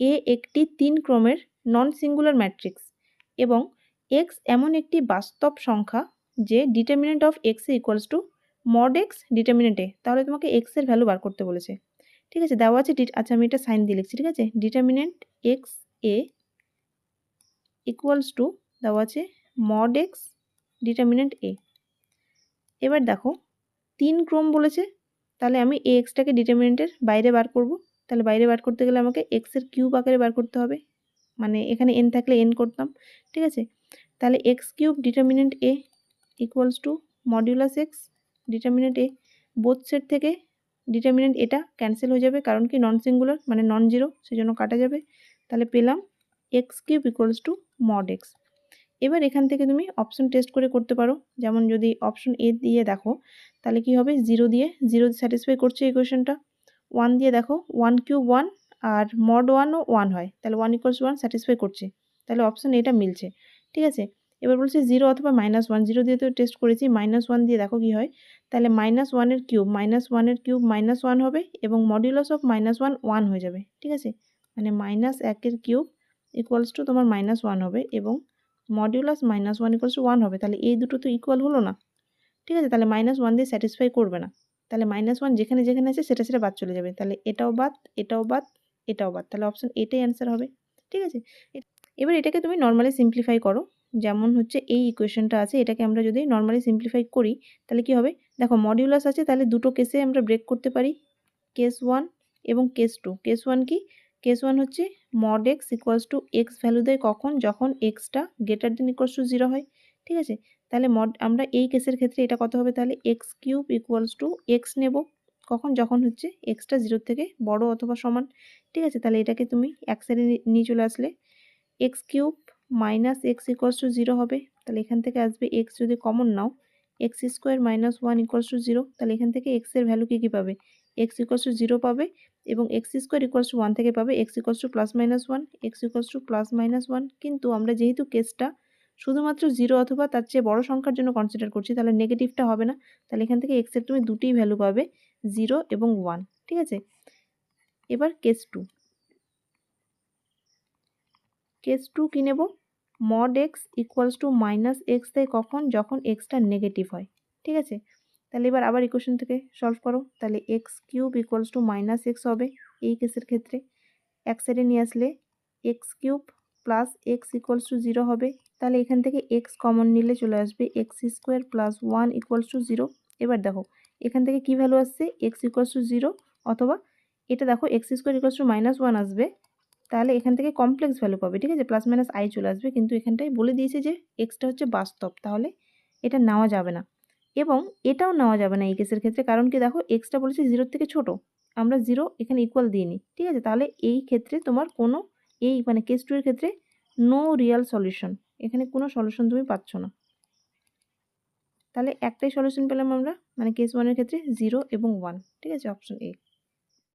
এ একটি তিন ক্রমের নন সিঙ্গুলার ম্যাট্রিক্স এবং এক্স এমন একটি বাস্তব সংখ্যা যে determinant of X equals to mod X determinant A. তাহলে তোমাকে এক্সের ভ্যালু বার করতে বলেছে। ঠিক আছে, দেওয়া আছে আচ্ছা আমি এটা সাইন দিয়ে লিখছি, ঠিক আছে? Determinant X A equals to দেওয়া আছে মড এক্স ডিটারমিনেন্ট এ এবার দেখো, তিন ক্রম বলেছে, তাহলে আমি এ এক্সটাকে ডিটারমিনেন্টের বাইরে বার করব। তাহলে বাইরে বার করতে গেলে আমাকে এক্সের কিউব আকারে বার করতে হবে। মানে এখানে এন থাকলে এন করতাম, ঠিক আছে? তাহলে x cube determinant A equals to modulus x determinant A both set থেকে ডিটারমিনেন্ট এটা ক্যান্সেল হয়ে যাবে, কারণ কি নন সিঙ্গুলার মানে নন জিরো সেই জন্য কাটা যাবে। তাহলে পেলাম X cube equals to mod X এবার এখান থেকে তুমি অপশন টেস্ট করে করতে পারো। যেমন যদি অপশন এ দিয়ে দেখো, তাহলে কি হবে? জিরো দিয়ে জিরো স্যাটিসফাই করছে এই কোয়েশনটা ওয়ান দিয়ে দেখো ওয়ান কিউব ওয়ান আর মড ওয়ানও ওয়ান হয়। তাহলে ওয়ান ইকুয়ালস ওয়ান স্যাটিসফাই করছে। তাহলে অপশন এটা মিলছে। ঠিক আছে? এবার বলছে জিরো অথবা মাইনাস ওয়ান জিরো দিয়ে তো টেস্ট করেছি মাইনাস ওয়ান দিয়ে দেখো কী হয়। তাহলে মাইনাস ওয়ানের কিউব মাইনাস ওয়ানের কিউব মাইনাস ওয়ান হবে এবং modulus of minus one one হয়ে যাবে। ঠিক আছে? মানে মাইনাস একের কিউব ইকুয়ালস টু তোমার মাইনাস ওয়ান হবে এবং modulus minus one equals to one হবে। তাহলে এই দুটো তো ইকুয়াল হলো না। ঠিক আছে? তাহলে মাইনাস ওয়ান দিয়ে স্যাটিসফাই করবে না। তাহলে মাইনাস ওয়ান যেখানে যেখানে আছে সেটা সেটা বাদ চলে যাবে। তাহলে এটাও বাদ এটাও বাদ এটাও বাদ। তাহলে অপশান এটাই অ্যান্সার হবে। ঠিক আছে? এবার এটাকে তুমি নর্মালি সিম্পলিফাই করো। যেমন হচ্ছে এই ইকুয়েশনটা আছে, এটাকে আমরা যদি নর্মালি সিম্পলিফাই করি, তাহলে কি হবে? দেখো মডিউলাস আছে, তাহলে দুটো কেসে আমরা ব্রেক করতে পারি। কেস ওয়ান এবং কেস টু কেস ওয়ান কি? কেস ওয়ান হচ্ছে mod X equals to X value দেয় কখন? যখন extra greater than equals to zero হয়। ঠিক আছে? তাহলে মড আমরা এই কেসের ক্ষেত্রে এটা কত হবে তাহলে? X cube equals to X নেব। কখন? যখন হচ্ছে এক্সটা জিরোর থেকে বড় অথবা সমান। ঠিক আছে? তাহলে এটাকে তুমি এক নিয়ে চলে আসলে X cube minus X equals to zero হবে। তাহলে এখান থেকে আসবে এক্স যদি common now X square minus one equals to zero তাহলে এখান থেকে এক্সের ভ্যালু কী কী পাবে? এক্স ইকুয়ালস টু জিরো পাবে এবং X square equals to one থেকে পাবে। X equals to plus minus one X equals to plus minus one কিন্তু আমরা যেহেতু কেসটা শুধুমাত্র জিরো অথবা তার চেয়ে বড় সংখ্যার জন্য কনসিডার করছি, তাহলে নেগেটিভটা হবে না। তাহলে এখান থেকে এক্সের তুমি দুটিই ভ্যালু পাবে জিরো এবং ওয়ান ঠিক আছে? এবার কেস টু কেস টু কী নেব? Mod X equals to minus X দেয় কখন? যখন এক্সটা নেগেটিভ হয়, ঠিক আছে? তাহলে এবার আবার ইকুয়েশন থেকে সলভ করো। তাহলে X cube equals to minus X হবে এই কেসের ক্ষেত্রে। এক সাইডে নিয়ে আসলে X cube plus X equals to zero হবে। তাহলে এখান থেকে এক্স কমন নিলে চলে আসবে X square plus one equals to zero এবার দেখো, এখান থেকে কী ভ্যালু আসছে? এক্স ইকুয়ালস টু জিরো অথবা এটা দেখো X square equals to minus one আসবে। তাহলে এখান থেকে কমপ্লেক্স ভ্যালু পাবে, ঠিক আছে? প্লাস মাইনাস আই চলে আসবে। কিন্তু এখানটায় বলে দিয়েছে যে এক্সটা হচ্ছে বাস্তব, তাহলে এটা নেওয়া যাবে না। এবং এটাও নেওয়া যাবে না এই কেসের ক্ষেত্রে। কারণ কি দেখো এক্সটা বলেছে জিরোর থেকে ছোট। আমরা জিরো এখানে ইকুয়াল দিইনি ঠিক আছে? তাহলে এই ক্ষেত্রে তোমার কোনো, এই মানে কেস টু এর ক্ষেত্রে নো রিয়াল সলিউশন এখানে কোনো সলিউশন তুমি পাচ্ছ না। তাহলে একটাই সলিউশন পেলাম আমরা মানে কেস ওয়ানের ক্ষেত্রে জিরো এবং ওয়ান ঠিক আছে? Option A